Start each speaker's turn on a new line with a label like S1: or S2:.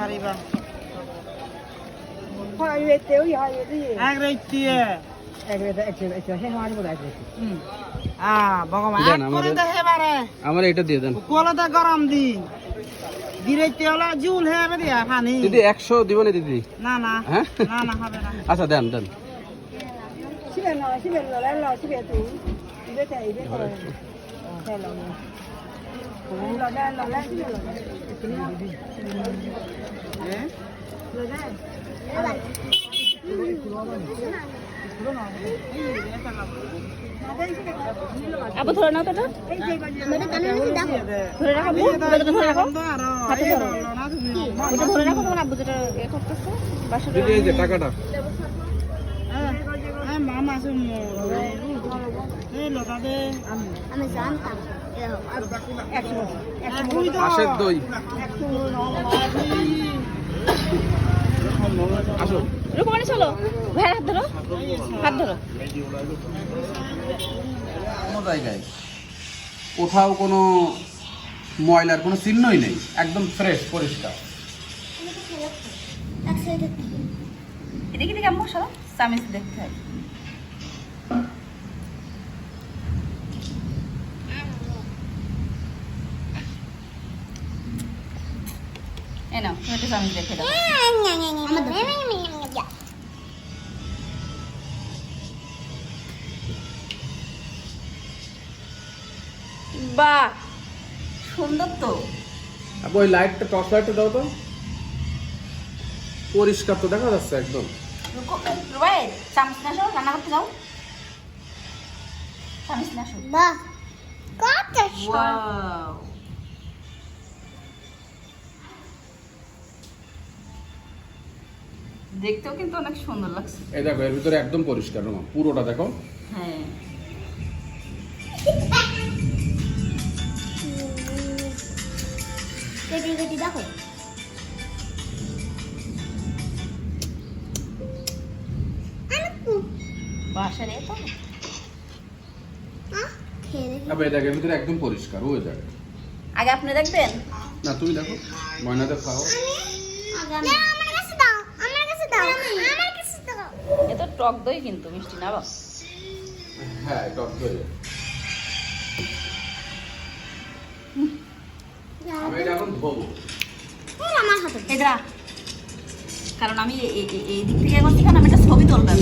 S1: Mariba
S2: হয় এতে ওই হয় এতে
S1: এক রাইতিয়ে
S2: এক রে এক রে হে হয় বলে এক রে
S1: আ ভগবান
S3: দেন
S1: এক করে
S3: আমাদের-
S1: দে হে বারে।
S3: আমার এটা দিয়ে দেন।
S1: কোলাতে গরম দিন। দিরাইতে হলো জুল হে হবে দিয়া পানি।
S3: দিদি একশো দিব না দিদি।
S1: না না।
S3: হ্যাঁ?
S1: না না হবে না।
S3: আচ্ছা দেন দেন।
S2: সিবে না সিবে না লা লা তুই। ইবে তে ইবে তো তে লা না লা লা লা লা সিবে লা
S1: হ্যাঁ
S4: আবু ধরে নাও তো ধরে রাখো ধরে রাখো। হাতে ধরো। এটা ধরে রাখো তোমার আব্বু যেটা এ করতেছে বাসা
S3: দিদি এই যে টাকাটা।
S1: মামা শুনব এই লোকাতে
S4: আমি জানতাম।
S3: আশের দই। আসো
S4: রুকমানি চলো। ভাইয়ের হাত ধরো। হাত ধরো।
S3: কোনো জায়গায়। কোথাও কোনো ময়লার কোনো চিহ্নই নেই। একদম ফ্রেশ পরিষ্কার।
S4: এদিকে আম্মু দেখতে হয়। এই নাও তুমি একটা চামিচ দেখে দাও বাহ সুন্দর তো।
S3: আপু ওই লাইটটা টর্চ লাইটটা দাও তো। পরিষ্কার তো দেখা যাচ্ছে একদম।
S4: চামচ না আসো রান্না করতে যাও। চামচ না আসো। ওয়াও দেখতেও কিন্তু অনেক সুন্দর লাগছে।
S3: এই দেখো এর ভিতরে একদম পরিষ্কার রোমা পুরোটা দেখো।
S4: হ্যাঁ।
S5: দেখো।
S4: বাসার এ তো
S3: আবার দেখো। এর ভিতরে একদম পরিষ্কার ওই দেখ।
S4: আগে আপনি দেখবেন?
S3: না তুমি দেখো। ময়নাতে খাও
S5: আমার কাছে দাও আমার কাছে দাও আমার কাছে দাও
S4: এ তো টক দই কিন্তু মিষ্টি না বাবা?
S3: হ্যাঁ টক দই।
S4: কারণ আমি এই দিক থেকে এখন কারণ আমি একটা ছবি তুলবো